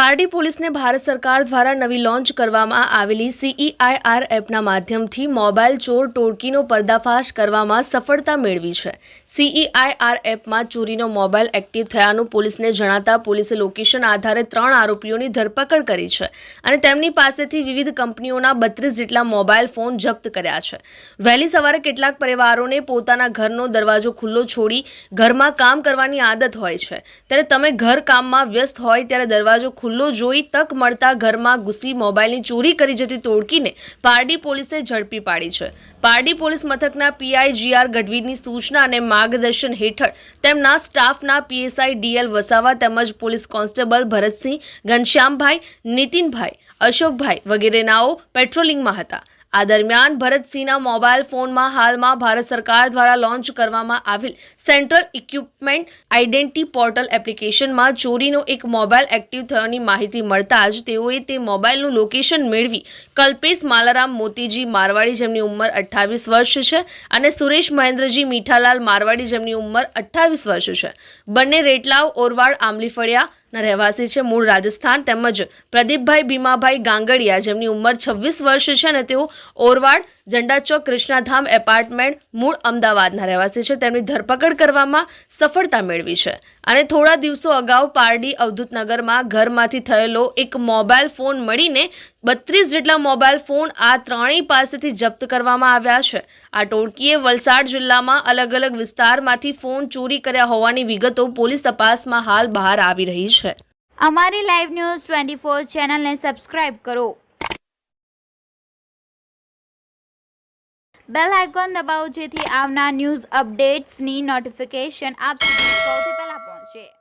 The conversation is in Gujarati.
પારડી પોલીસને ભારત સરકાર દ્વારા નવી લોન્ચ કરવામાં આવેલી સીઈઆઈઆર એપના માધ્યમથી મોબાઈલ ચોર ટોળકીનો પર્દાફાશ કરવામાં સફળતા મેળવી છે. સીઈઆઈઆર એપમાં ચોરીનો મોબાઈલ એક્ટિવ થયાનું પોલીસને જણાતા પોલીસે લોકેશન આધારે ત્રણ આરોપીઓની ધરપકડ કરી છે અને તેમની પાસેથી વિવિધ કંપનીઓના બત્રીસ જેટલા મોબાઈલ ફોન જપ્ત કર્યા છે. વહેલી સવારે કેટલાક પરિવારોને પોતાના ઘરનો દરવાજો ખુલ્લો છોડી ઘરમાં કામ કરવાની આદત હોય છે. ત્યારે તમે ઘર કામમાં વ્યસ્ત હોય ત્યારે દરવાજો ખુલ્લો જોઈ તક મળતા ઘરમાં ઘૂસી મોબાઈલની ચોરી કરી જતી તોડકીને પારડી પોલીસે ઝડપી પાડી છે. પારડી પોલીસ મથકના પીઆઈ જીઆર ગઢવીની સૂચના અને માર્ગદર્શન હેઠળ તેમના સ્ટાફના પીએસઆઈ ડીએલ વસાવા તેમજ પોલીસ કોન્સ્ટેબલ ભરતસિંહ, ઘનશ્યામભાઈ, નીતિનભાઈ, અશોકભાઈ વગેરેનાઓ પેટ્રોલિંગમાં હતા. આ દરમિયાન ભરતસિંહના મોબાઈલ ફોનમાં હાલમાં ભારત સરકાર દ્વારા લોન્ચ કરવામાં આવેલ સેન્ટ્રલ ઇક્વિપમેન્ટ આઇડેન્ટિટી પોર્ટલ એપ્લિકેશનમાં ચોરીનો એક મોબાઈલ એક્ટિવ થયોની માહિતી મળતા જ તેઓએ તે મોબાઈલનું લોકેશન મેળવી કલ્પેશ માલારામ મોતીજી મારવાડી જેમની ઉંમર અઠ્ઠાવીસ વર્ષ છે અને સુરેશ મહેન્દ્રજી મીઠાલાલ મારવાડી જેમની ઉંમર અઠ્ઠાવીસ વર્ષ છે. બંને રેટલાવ, ઓરવાડ આમલી ફળિયા ના રહેવાસી છે, મૂળ રાજસ્થાન તેમજ પ્રદીપભાઈ ભીમાભાઈ ગાંગડિયા, જેમની ઉંમર છવ્વીસ વર્ષ છે અને તેઓ ઓરવાડ, ઝંડાચોક, કૃષ્ણાધામ એપાર્ટમેન્ટ, મૂળ અમદાવાદના રહેવાસી છે. તેમની ધરપકડ કરવામાં સફળતા મેળવી છે. અને થોડા દિવસો અગાઉ પારડી અવધૂતનગરમાં ઘરમાંથી થયેલો એક મોબાઈલ ફોન મળીને બત્રીસ જેટલા મોબાઈલ ફોન આ ત્રણેય પાસેથી જપ્ત કરવામાં આવ્યા છે. આ ટોળકીએ વલસાડ જિલ્લામાં અલગ અલગ વિસ્તારમાંથી ફોન ચોરી કર્યા હોવાની વિગતો પોલીસ તપાસમાં હાલ બહાર આવી રહી છે. અમારી લાઈવ ન્યૂઝ ટ્વેન્ટી ફોર ચેનલને સબસ્ક્રાઇબ કરો. બેલ આઇકોન દબાવો જેથી આવનાર ન્યૂઝ અપડેટ્સની નોટિફિકેશન આપ સુધી સૌથી પહેલા shit.